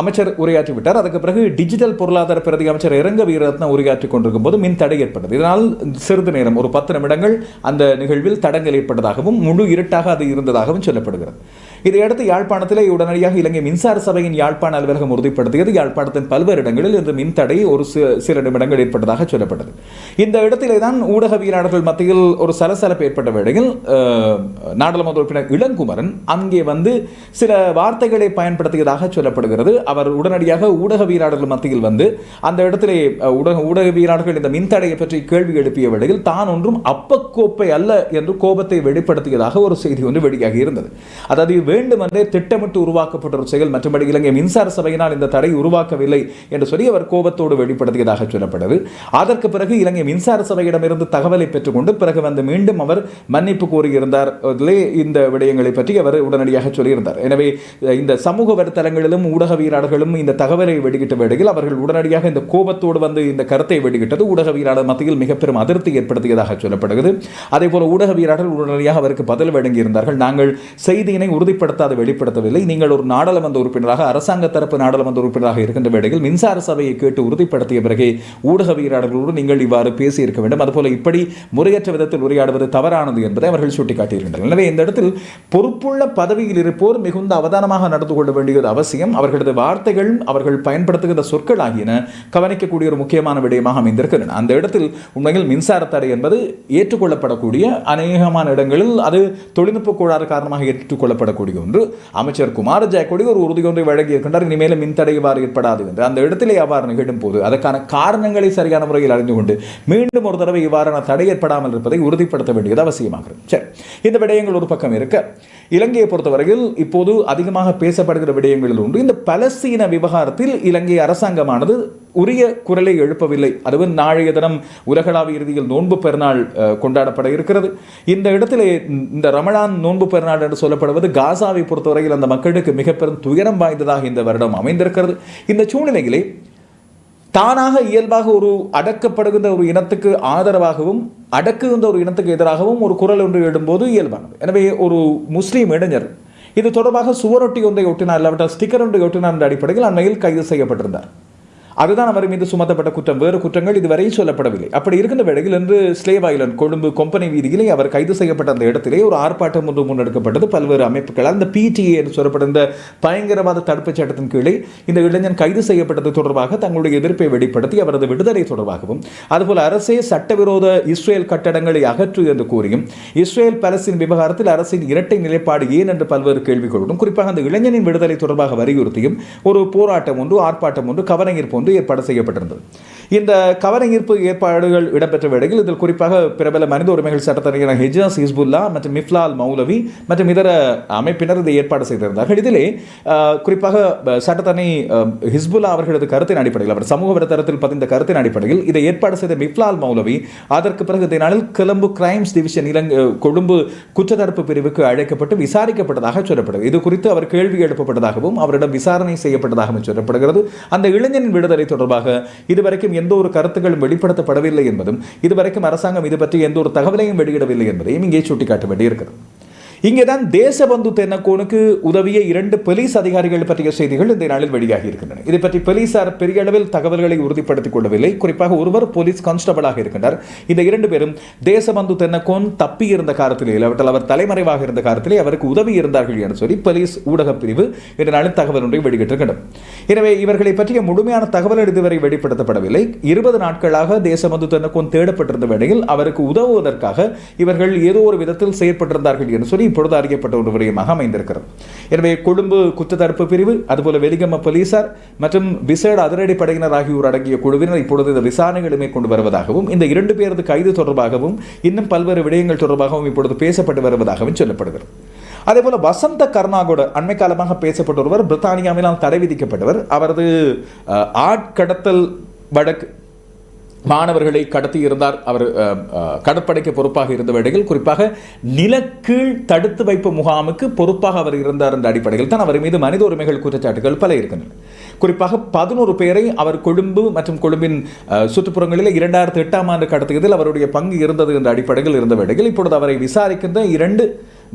அமைச்சர் உரையாற்றி விட்டார். அதுக்கு பிறகு டிஜிட்டல் பொருளாதார பிரதி அமைச்சர் இரங்க வீரரத்ன உரையாற்றி கொண்டிருக்கும் போது மின் தடை ஏற்பட்டது. இதனால் சிறிது நேரம் ஒரு பத்து நிமிடங்கள் அந்த நிகழ்வில் தடங்கள் ஏற்பட்டதாகவும் முழு இருட்டாக அது இருந்ததாகவும் சொல்லப்படுகிறது. இதையடுத்து யாழ்ப்பாணத்தில் உடனடியாக இலங்கை மின்சார சபையின் யாழ்ப்பாண அலுவலகம் உறுதிப்படுத்தியது. யாழ்ப்பாணத்தின் பல்வேறு இடங்களில் இந்த மின் தடை ஒரு சில நிமிடங்கள் ஏற்பட்டதாக சொல்லப்பட்டது. இந்த இடத்திலே தான் ஊடகவியலாளர்கள் மத்தியில் ஒரு சலசலப்பு ஏற்பட்ட வேளையில் நாடாளுமன்ற உறுப்பினர் இளங்குமரன் அங்கே வந்து சில வார்த்தைகளை பயன்படுத்தியதாக சொல்லப்படுகிறது. அவர் உடனடியாக ஊடகவியலாளர்கள் மத்தியில் வந்து அந்த இடத்திலே ஊடக ஊடகவியலாளர்கள் இந்த மின்தடையை பற்றி கேள்வி எழுப்பிய வேளையில் தான் ஒன்றும் அப்பக்கோப்பை அல்ல என்று கோபத்தை வெளிப்படுத்தியதாக ஒரு செய்தி ஒன்று வெளியாகி இருந்தது. அதாவது வேண்டுமென்றே திட்டமிட்டு உருவாக்கப்பட்ட ஒரு செயல். மற்றபடி இலங்கை மின்சார சபையினால் இந்த தடை உருவாக்கவில்லை என்று சொல்லி அவர் கோபத்தோடு வெளிப்படுத்தியதாக சொல்லப்பட்டது அதற்கு பிறகு இலங்கை மின்சார சபையிடமிருந்து தகவலை பெற்றுக்கொண்டு பிறகு வந்து மீண்டும் அவர் மன்னிப்பு கோரியிருந்தார். இந்த விடயங்களை பற்றி அவர் உடனடியாக சொல்லியிருந்தார். எனவே இந்த சமூக வலைத்தளங்களிலும் ஊடகவியலாளர்களும் இந்த தகவலை வெளியிட்ட வேளையில் அவர்கள் உடனடியாக இந்த கோபத்தோடு வந்து இந்த கருத்தை வெளியிட்டது. ஊடகவியலாளர் மத்தியில் மிக பெரும் அதிருப்தி ஏற்படுத்தியதாக சொல்லப்படுகிறது. அதே போல ஊடகவியலாளர்கள் உடனடியாக அவருக்கு பதில் வழங்கியிருந்தார்கள். நாங்கள் செய்தியினை உறுதிப்படுத்தாத வெளிப்படுத்தவில்லை. நீங்கள் ஒரு நாடாளுமன்ற உறுப்பினராக அரசாங்க தரப்பு நாடாளுமன்ற உறுப்பினராக இருக்கின்ற வேளையில் மின்சார சபையை கேட்டு உறுதிப்படுத்திய பிறகு ஊடகவியலாளர்களோடு நீங்கள் இவ்வாறு பேசியிருக்க வேண்டும். அதுபோல இப்படி முறையற்ற விதத்தில் உரையாடுவது தவறானது என்பதை அவர்கள் சுட்டிக்காட்டியிருக்கின்றனர் எனவே இந்த இடத்தில் பொறுப்புள்ள பதவியில் இருப்போர் மிகுந்த அவதானமாக நடந்து கொள்ள வேண்டியது அவசியம். அவர்களது வார்த்தைகள் அவர்கள் பயன்படுத்துகிற சொற்கள் ஆகியன கவனிக்கக்கூடிய ஒரு முக்கியமான விடயமாக அமைந்திருக்கின்றன. அந்த இடத்தில் உண்மையில் மின்சார தடை என்பது ஏற்றுக்கொள்ளப்படக்கூடிய அநேகமான இடங்களில் அது தொழில்நுட்ப கோளாறு காரணமாக ஏற்றுக்கொள்ளப்படக்கூடிய ஒன்று அமைச்சர் குமார ஜெயக்கொடி ஒரு உறுதி ஒன்றை வழங்கியிருக்கின்றார். இனிமேலும் மின்தடை இவ்வாறு ஏற்படாது என்று. அந்த இடத்திலே அவ்வாறு நிகழும் போது அதற்கான காரணங்களை சரியான முறையில் அறிந்து கொண்டு மீண்டும் ஒரு தடவை இவ்வாறான தடை ஏற்படாமல் இருப்பதை உறுதிப்படுத்த வேண்டியது அவசியமாகிறது. சரி இந்த விடயங்கள் ஒரு பக்கம் இருக்க. இலங்கையை பொறுத்தவரையில் இப்போது அதிகமாக பேசப்படுகிற விடயங்களில் ஒன்று இந்த பலஸ்தீன விவகாரத்தில் இலங்கை அரசாங்கமானது உரிய குரலை எழுப்பவில்லை. அதுவும் நாளைய தினம் உலகளாவிய இறுதியில் நோன்பு பெருநாள் அஹ், கொண்டாடப்பட இருக்கிறது. இந்த இடத்திலே இந்த ரமலான் நோன்பு பெருநாள் என்று சொல்லப்படுவது காசாவை பொறுத்தவரையில் அந்த மக்களுக்கு மிக பெரும் துயரம் வாய்ந்ததாக இந்த வருடம் அமைந்திருக்கிறது. இந்த சூழ்நிலையிலே தானாக இயல்பாக ஒரு அடக்கப்படுகின்ற ஒரு இனத்துக்கு ஆதரவாகவும் அடக்குகின்ற ஒரு இனத்துக்கு எதிராகவும் ஒரு குரல் ஒன்று எழும்போது இயல்பானது. எனவே ஒரு முஸ்லீம் இளைஞர் இது தொடர்பாக சுவரொட்டி ஒன்றை ஒட்டினார் இல்லாவிட்டால் ஸ்டிக்கர் ஒன்றை ஒட்டினார் என்ற அடிப்படையில் அண்மையில் கைது செய்யப்பட்டிருந்தார். அதுதான் அவர் மீது சுமத்தப்பட்ட குற்றம். வேறு குற்றங்கள் இதுவரை சொல்லப்படவில்லை. அப்படி இருக்கின்ற வேளையில் இன்று ஸ்லேவ் ஐலண்ட் கொழும்பு கொம்பனை வீதியிலே அவர் கைது செய்யப்பட்ட அந்த இடத்திலே ஒரு ஆர்ப்பாட்டம் ஒன்று முன்னெடுக்கப்பட்டது. பல்வேறு அமைப்புகள் அந்த பிடிஏ என்று சொல்லப்பட்ட இந்த பயங்கரவாத தடுப்புச் சட்டத்தின் கீழே இந்த இளைஞன் கைது செய்யப்பட்டது தொடர்பாக தங்களுடைய எதிர்ப்பை வெளிப்படுத்தி அவரது விடுதலை தொடர்பாகவும் அதுபோல் அரசே சட்டவிரோத இஸ்ரேல் கட்டடங்களை அகற்று என்று கூறியும் இஸ்ரேல் பலஸ்தீன் விவகாரத்தில் அரசின் இரட்டை நிலைப்பாடு ஏன் என்று பல்வேறு கேள்விகளுடன் குறிப்பாக அந்த இளைஞனின் விடுதலை தொடர்பாக வலியுறுத்தியும் ஒரு போராட்டம் ஒன்று ஆர்ப்பாட்டம் ஒன்று கவனஈர்ப்பு ஒன்று ஏற்பாடு செய்யப்பட்டிருந்தது. இந்த கவனஈர்ப்பு ஏற்பாடுகள் இடம்பெற்ற வேளையில் இதில் குறிப்பாக பிரபல மனித உரிமைகள் சட்டத்தரணியான ஹெஜாஸ் ஹிஸ்புல்லா மற்றும் மிஃப்லால் மௌலவி மற்றும் இதர அமைப்பினர் இதை ஏற்பாடு செய்திருந்தார்கள். இதிலே குறிப்பாக சட்டத்தரணி ஹிஸ்புல்லா அவர்களது கருத்தின் அடிப்படையில் அவர் சமூக வலைத்தளத்தில் பதிந்த கருத்தின் அடிப்படையில் இதை ஏற்பாடு செய்த மிஃப்லால் மௌலவி அதற்கு பிறகு இந்த நாளில் கொழும்பு கிரைம்ஸ் டிவிஷன் இலங்கை கொழும்பு குற்றத்தடுப்பு பிரிவுக்கு அழைக்கப்பட்டு விசாரிக்கப்பட்டதாக சொல்லப்படுகிறது. இது குறித்து அவர் கேள்வி எழுப்பப்பட்டதாகவும் அவரிடம் விசாரணை செய்யப்பட்டதாகவும் சொல்லப்படுகிறது. அந்த இளைஞனின் விடுதலை தொடர்பாக இதுவரைக்கும் எந்த ஒரு கருத்துக்களும் வெளிப்படுத்தப்படவில்லை என்பதும் இதுவரைக்கும் அரசாங்கம் இது பற்றி எந்த ஒரு தகவலையும் வெளியிடவில்லை என்பதையும் இங்கே சுட்டிக்காட்ட வேண்டியிருக்கிறது. இங்கேதான் தேசபந்து தென்னக்கோனுக்கு உதவிய இரண்டு போலீஸ் அதிகாரிகள் பற்றிய செய்திகள் இந்த நாளில் வெளியாகி இருக்கின்றன. இதை பற்றி போலீசார் பெரிய அளவில் தகவல்களை உறுதிப்படுத்திக் கொள்ளவில்லை. குறிப்பாக ஒருவர் போலீஸ் கான்ஸ்டபிளாக இருக்கின்றார். இந்த இரண்டு பேரும் தேசபந்து தென்னக்கோன் தப்பி இருந்த காலத்திலே இல்லாவிட்டால் அவர் தலைமறைவாக இருந்த காலத்திலே அவருக்கு உதவி இருந்தார்கள் என சொல்லி போலீஸ் ஊடகப் பிரிவு இந்த நாளில் தகவல் ஒன்றை வெளியிட்டிருக்கின்றனர் எனவே இவர்களை பற்றிய முழுமையான தகவல் இதுவரை வெளிப்படுத்தப்படவில்லை. இருபது நாட்களாக தேசபந்து தென்னக்கோன் தேடப்பட்டிருந்த வேளையில் அவருக்கு உதவுவதற்காக இவர்கள் ஏதோ ஒரு விதத்தில் செயற்பட்டிருந்தார்கள் என்று சொல்லி இப்பொழுது அறியப்பட்ட ஒரு விடயமாக அமைந்திருக்கிறது எனவே கொழும்பு குற்ற தடுப்பு பிரிவு அதுபோல வெலிகம போலீசார் மற்றும் விசேட அதிரடி படையினர் ஆகியோர் அடங்கிய குழுவினர் இப்பொழுது இந்த விசாரணைகளுமே கொண்டு வருவதாகவும் இந்த இரண்டு பேரது கைது தொடர்பாகவும் இன்னும் பல்வேறு விடயங்கள் தொடர்பாகவும் இப்பொழுது பேசப்பட்டு வருவதாகவும் சொல்லப்படுகிறது. அதேபோல வசந்த கர்ணாகோட அண்மை காலமாக பேசப்பட்ட ஒருவர் பிரித்தானியாவினால் தடை விதிக்கப்பட்டவர். அவரது ஆட்கடத்தல் வழக்கு மாணவர்களை கடத்தி இருந்தார். அவர் கடற்படைக்கு பொறுப்பாக இருந்த வேளையில் குறிப்பாக நிலக்கீழ் தடுத்து வைப்பு முகாமுக்கு பொறுப்பாக அவர் இருந்தார் என்ற அடிப்படையில் தான் அவர் மீது மனித உரிமைகள் குற்றச்சாட்டுகள் பல இருக்கின்றன. குறிப்பாக பதினோரு பேரை அவர் கொழும்பு மற்றும் கொழும்பின் சுற்றுப்புறங்களில் இரண்டாயிரத்தி எட்டாம் ஆண்டு கடத்தியதில் அவருடைய பங்கு இருந்தது என்ற அடிப்படையில் இருந்த வேளையில் இப்பொழுது அவரை விசாரிக்கின்ற இரண்டு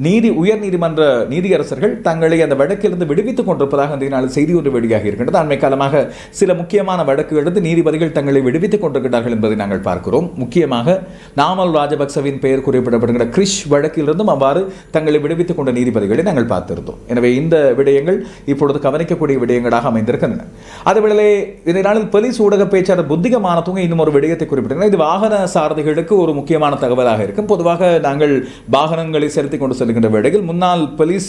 நீதி உயர் நீதிமன்ற நீதியரசர்கள் தங்களை அந்த வழக்கிலிருந்து விடுவித்துக் கொண்டிருப்பதாக இந்த நாள் செய்தி ஒன்று வெளியாக இருக்கின்றது. அண்மை காலமாக சில முக்கியமான வழக்குகளிலிருந்து நீதிபதிகள் தங்களை விடுவித்துக் கொண்டிருக்கிறார்கள் என்பதை நாங்கள் பார்க்கிறோம். முக்கியமாக நாமல் ராஜபக்சவின் பெயர் குறிப்பிடப்படுகிற கிரிஷ் வழக்கிலிருந்தும் அவ்வாறு தங்களை விடுவித்துக் கொண்ட நீதிபதிகளை நாங்கள் பார்த்திருந்தோம். எனவே இந்த விடயங்கள் இப்பொழுது கவனிக்கக்கூடிய விடயங்களாக அமைந்திருக்கின்றன. அதேவேளை இந்த நாளில் போலீஸ் ஊடக பேச்சாளர் புத்திகமானத்துவங்க இன்னும் ஒரு விடயத்தை குறிப்பிட்டிருக்கிறார் இது வாகன சாரதிகளுக்கு ஒரு முக்கியமான தகவலாக இருக்கும். பொதுவாக நாங்கள் வாகனங்களை செலுத்திக் கொண்டு செல்கின்ற வேளையில் முன்னாள் போலீஸ்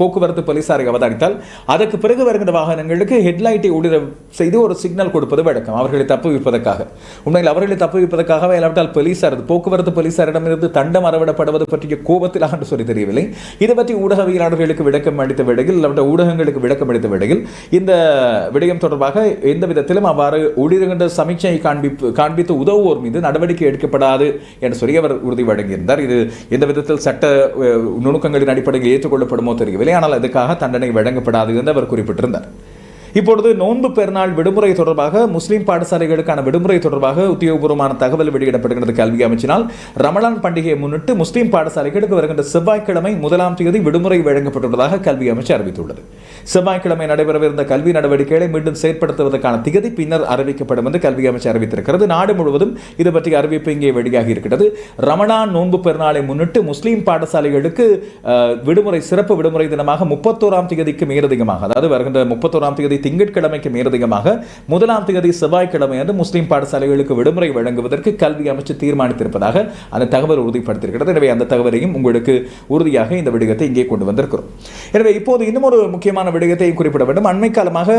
போக்குவரத்து போலீசாரை அவதானித்தால் அதற்கு பிறகு வருகின்ற வாகனங்களுக்கு ஹெட்லைட்டை ஒளிர செய்து ஒரு சிக்னல் கொடுப்பது வழக்கம். அவர்களை தப்புவிப்பதற்காக உண்மையில் அவர்களை தப்புவிப்பதற்காக இல்லாவிட்டால் போலீசார் போக்குவரத்து போலீசாரிடமிருந்து தண்டம் அறவிடப்படுவது பற்றிய கோபத்தில் என்று சொல்லி தெரியவில்லை. இது பற்றி ஊடகவியலாளர்களுக்கு விளக்கம் அளித்த வேளையில் இல்லாவிட்ட ஊடகங்களுக்கு விளக்கம் அளித்த வேளையில் இந்த விடயம் தொடர்பாக எந்த விதத்திலும் அவ்வாறு ஒளிருகின்ற சமீட்சையை காண்பிப்பு காண்பித்து உதவுவோர் மீது நடவடிக்கை எடுக்கப்படாது என்று சொல்லி அவர் உறுதி வழங்கியிருந்தார். இது எந்த விதத்தில் சட்ட நுணுக்கங்களின் அடிப்படையில் ஏற்றுக்கொள்ளப்படுமோ தெரியவில்லை. ஆனால் அதுக்காக தண்டனை வழங்கப்படாது என்று அவர் குறிப்பிட்டிருந்தார். இப்பொழுது நோன்பு பெருநாள் விடுமுறை தொடர்பாக முஸ்லீம் பாடசாலைகளுக்கான விடுமுறை தொடர்பாக உத்தியோகபூர்வமான தகவல் வெளியிடப்படுகிறது கல்வி அமைச்சினால். ரமலான் பண்டிகையை முன்னிட்டு முஸ்லீம் பாடசாலைகளுக்கு வருகின்ற செவ்வாய்க்கிழமை முதலாம் தேதி விடுமுறை வழங்கப்பட்டுள்ளதாக கல்வி அமைச்சு அறிவித்துள்ளது. செவ்வாய்க்கிழமை நடைபெறவிருந்த கல்வி நடவடிக்கைகளை மீண்டும் செயற்படுத்துவதற்கான திகதி பின்னர் அறிவிக்கப்படும் என்று கல்வி அமைச்சு அறிவித்திருக்கிறது. நாடு முழுவதும் இது பற்றிய அறிவிப்பு இங்கே வெளியாகி இருக்கிறது. ரமணான் நோன்பு பெருநாளை முன்னிட்டு முஸ்லீம் பாடசாலைகளுக்கு விடுமுறை சிறப்பு விடுமுறை தினமாக முப்பத்தோராம் தேதிக்கு மேலதிகமாக அதாவது வருகின்ற முப்பத்தோராம் தேதி திங்கட்கிழமைக்கு மேலதிகமாக முதலாம் தேதி செவ்வாய்க்கிழமை அன்று முஸ்லிம் பாடசாலைகளுக்கு விடுமுறை வழங்குவதற்கு கல்வி அமைச்சு தீர்மானித்திருப்பதாக அந்த தகவல் உறுதிப்படுத்தியிருக்கிறது. எனவே அந்த தகவலையும் உங்களுக்கு உறுதியாக இந்த விடயத்தை இங்கே கொண்டு வந்திருக்கிறோம். எனவே இப்போது இன்னும் ஒரு முக்கியமான விடயத்தையும் குறிப்பிட வேண்டும். அண்மை காலமாக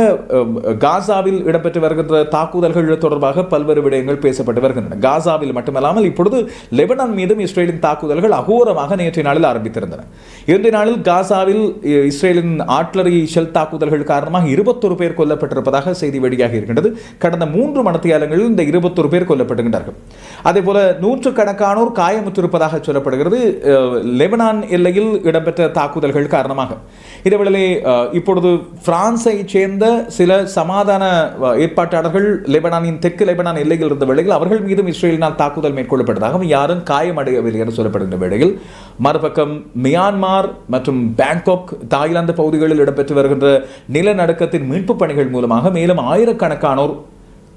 காசாவில் இடம்பெற்று வருகின்ற தாக்குதல்கள் தொடர்பாக பல்வேறு விடயங்கள் பேசப்பட்டு வருகின்றன. காசாவில் மட்டுமல்லாமல் இப்பொழுது லெபனான் மீதும் இஸ்ரேலின் தாக்குதல்கள் அகோரமாக நேற்றைய நாளில் ஆரம்பித்திருந்தன. இன்றைய நாளில் காசாவில் இஸ்ரேலின் ஆட்லரி ஷெல் தாக்குதல்கள் காரணமாக இருபத்தொரு பேர் கொல்லப்பட்டிருப்பதாக செய்தி வெளியாக இருக்கின்றது. கடந்த மூன்று மணத்தியாலங்களில் இந்த இருபத்தொரு பேர் கொல்லப்படுகின்றார்கள் அதே போல நூற்றுக்கணக்கானோர் காயமுற்றிருப்பதாக சொல்லப்படுகிறது. லெபனான் எல்லையில் இடம்பெற்ற தாக்குதல்கள் காரணமாக. இதேவேளை இப்பொழுது பிரான்ஸை சேர்ந்த சில சமாதான ஏற்பாட்டாளர்கள் லெபனானின் தெற்கு லெபனான் எல்லையில் இருந்த வேளையில் அவர்கள் மீதும் இஸ்ரேலினால் தாக்குதல் மேற்கொள்ளப்பட்டதாகவும் யாரும் காயமடையவில்லை என்று சொல்லப்படுகின்ற வேளையில் மறுபக்கம் மியான்மார் மற்றும் பேங்காக் தாய்லாந்து பகுதிகளில் இடம்பெற்று வருகின்ற நிலநடுக்கத்தின் மீட்பு பணிகள் மூலமாக மேலும் ஆயிரக்கணக்கானோர்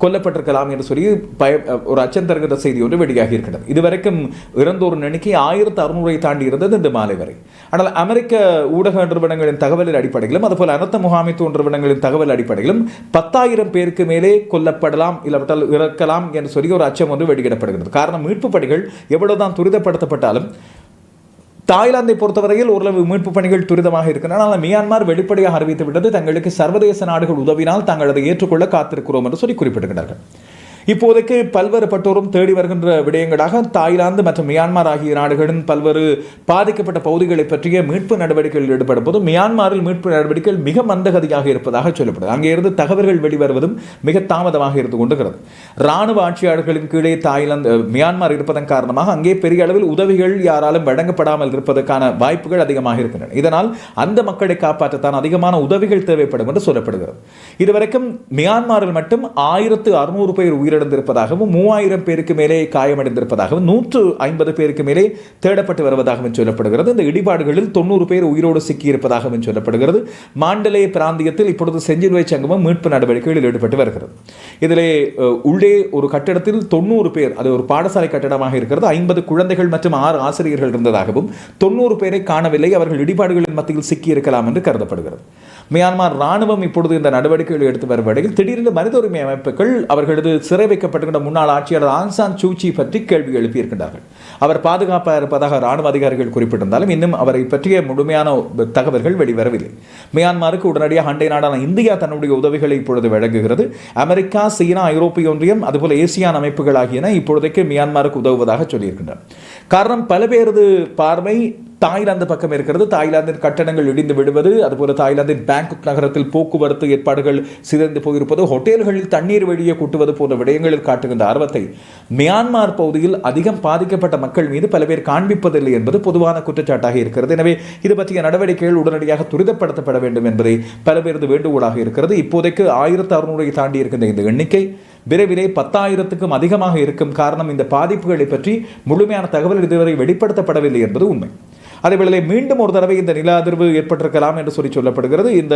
கொல்லப்பட்டிருக்கலாம் என்று சொல்லி பய ஒரு அச்சம் செய்தி ஒன்று வெளியாகி இருக்கிறது இதுவரைக்கும் இறந்தோர் எண்ணிக்கை ஆயிரத்து அறுநூறை தாண்டி இருந்தது இந்த மாலை வரை. ஆனால் அமெரிக்க ஊடக நிறுவனங்களின் தகவலின் அடிப்படையிலும் அதுபோல் அனர்த்த முகாமைத்துவ நிறுவனங்களின் தகவல் அடிப்படையிலும் பத்தாயிரம் பேருக்கு மேலே கொல்லப்படலாம் இல்லாவிட்டால் இறக்கலாம் என்று சொல்லி ஒரு அச்சம் ஒன்று வெளியிடப்படுகிறது காரணம் மீட்பு பணிகள் எவ்வளவுதான் துரிதப்படுத்தப்பட்டாலும் தாய்லாந்தை பொறுத்தவரையில் ஓரளவு மீட்பு பணிகள் துரிதமாக இருக்கின்றன. ஆனால் மியான்மர் வெளிப்படையாக அறிவித்து விட்டது தங்களுக்கு சர்வதேச நாடுகள் உதவினால் தாங்கள் அதை ஏற்றுக்கொள்ள காத்திருக்கிறோம் என்று சொல்லி குறிப்பிடுகிறார்கள் இப்போதைக்கு பல்வேறு பட்டோரும் தேடி வருகின்ற விடயங்களாக தாய்லாந்து மற்றும் மியான்மர் ஆகிய நாடுகளின் பல்வேறு பாதிக்கப்பட்ட பகுதிகளை பற்றிய மீட்பு நடவடிக்கைகளில் ஈடுபடும் போது மியான்மரில் மீட்பு நடவடிக்கைகள் மிக மந்தகதியாக இருப்பதாக சொல்லப்படுது. அங்கே இருந்து தகவல்கள் வெளிவருவதும் மிக தாமதமாக இருந்து கொண்டுகிறது ராணுவ ஆட்சியாளர்களின் கீழே தாய்லாந்து மியான்மர் இருப்பதன் காரணமாக அங்கே பெரிய அளவில் உதவிகள் யாராலும் வழங்கப்படாமல் இருப்பதற்கான வாய்ப்புகள் அதிகமாக இருக்கின்றன. இதனால் அந்த மக்களை காப்பாற்றத்தான் அதிகமான உதவிகள் தேவைப்படும் என்று சொல்லப்படுகிறது. இதுவரைக்கும் மியான்மரில் மட்டும் ஆயிரத்து அறுநூறு பேர் உயிரிழந்திருப்பதாகவும் மூவாயிரம் பேருக்கு மேலே காயமடைந்திருப்பதாகவும் நூற்று ஐம்பது பேருக்கு மேலே தேடப்பட்டு வருவதாகவும் சொல்லப்படுகிறது. இந்த இடிபாடுகளில் தொண்ணூறு பேர் உயிரோடு சிக்கியிருப்பதாகவும் சொல்லப்படுகிறது. மாண்டலே பிராந்தியத்தில் இப்பொழுது செஞ்சிலுவை சங்கமம் மீட்பு நடவடிக்கைகளில் ஈடுபட்டு வருகிறது. இதிலே உள்ளே ஒரு கட்டடத்தில் தொண்ணூறு பேர் அது ஒரு பாடசாலை கட்டடமாக இருக்கிறது. ஐம்பது குழந்தைகள் மற்றும் ஆறு ஆசிரியர்கள் இருந்ததாகவும் தொண்ணூறு பேரை காணவில்லை. அவர்கள் இடிபாடுகளின் மத்தியில் சிக்கியிருக்கலாம் என்று கருதப்படுகிறது. மியான்மர் ராணுவம் இப்பொழுது இந்த நடவடிக்கைகளை எடுத்து வரும் வேளையில் திடீரென்று மனித உரிமை அமைப்புகள் அவர்களது சிறை வைக்கப்பட்டிருக்கின்ற முன்னாள் ஆட்சியாளர் ஆன்சான் சூச்சி பற்றி கேள்வி எழுப்பியிருக்கின்றார்கள். அவர் பாதுகாப்பாக இருப்பதாக ராணுவ அதிகாரிகள் குறிப்பிட்டிருந்தாலும் இன்னும் அவரை பற்றிய முழுமையான தகவல்கள் வெளிவரவில்லை. மியான்மருக்கு உடனடியாக அண்டை நாடான இந்தியா தன்னுடைய உதவிகளை இப்பொழுது வழங்குகிறது. அமெரிக்கா சீனா ஐரோப்பிய ஒன்றியம் அதுபோல ஏசியான் அமைப்புகள் ஆகியன இப்பொழுதைக்கு மியான்மருக்கு உதவுவதாக சொல்லியிருக்கின்றன காரணம் பல பேரது பார்வை தாய்லாந்து பக்கம் இருக்கிறது. தாய்லாந்தின் கட்டணங்கள் இடிந்து விடுவது அதுபோல தாய்லாந்தின் பேங்காக் நகரத்தில் போக்குவரத்து ஏற்பாடுகள் சிதைந்து போயிருப்பது ஹோட்டல்களில் தண்ணீர் வெளியே கூட்டுவது போன்ற விடயங்களில் காட்டுகின்ற ஆர்வத்தை மியான்மார் பகுதியில் அதிகம் பாதிக்கப்பட்ட மக்கள் மீது பல பேர் காண்பிப்பதில்லை என்பது பொதுவான குற்றச்சாட்டாக இருக்கிறது. எனவே இது பற்றிய நடவடிக்கைகள் உடனடியாக துரிதப்படுத்தப்பட வேண்டும் என்பதை பல பேரது வேண்டுகோளாக இருக்கிறது. இப்போதைக்கு ஆயிரத்து அறுநூறை தாண்டி இருக்கின்ற இந்த எண்ணிக்கை விரைவிலே பத்தாயிரத்துக்கும் அதிகமாக இருக்கும் காரணம் இந்த பாதிப்புகளை பற்றி முழுமையான தகவல் இதுவரை வெளிப்படுத்தப்படவில்லை என்பது உண்மை. அதேவேளை மீண்டும் ஒரு தடவை இந்த நில அதிர்வு ஏற்பட்டிருக்கலாம் என்று சொல்லி சொல்லப்படுகிறது. இந்த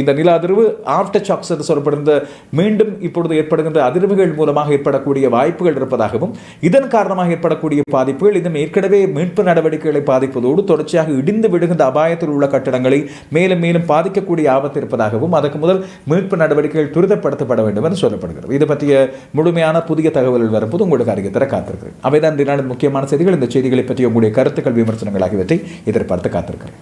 இந்த நில அதிர்வு ஆஃப்டர் ஷாக்ஸ் என்று சொல்லப்படுகிற மீண்டும் இப்பொழுது ஏற்படுகின்ற அதிர்வுகள் மூலமாக ஏற்படக்கூடிய வாய்ப்புகள் இருப்பதாகவும் இதன் காரணமாக ஏற்படக்கூடிய பாதிப்புகள் இன்னும் ஏற்கனவே மீட்பு நடவடிக்கைகளை பாதிப்பதோடு தொடர்ச்சியாக இடிந்து விடுகின்ற அபாயத்தில் உள்ள கட்டடங்களை மேலும் மேலும் பாதிக்கக்கூடிய ஆபத்து இருப்பதாகவும் அதற்கு முதல் மீட்பு நடவடிக்கைகள் துரிதப்படுத்தப்பட வேண்டும் என்று சொல்லப்படுகிறது. இது பற்றிய முழுமையான புதிய தகவல்கள் வரும்போது உங்களுக்கு அறிவித்தர காத்திருக்கிறேன். அவைதான் இந்த முக்கியமான செய்திகள். இந்த செய்திகளை பற்றி உங்களுடைய கருத்துக்கள் விமர்சனம் மாற்றங்கள் ஆகியவற்றை எதிர்பார்த்து காத்திருக்கிறேன்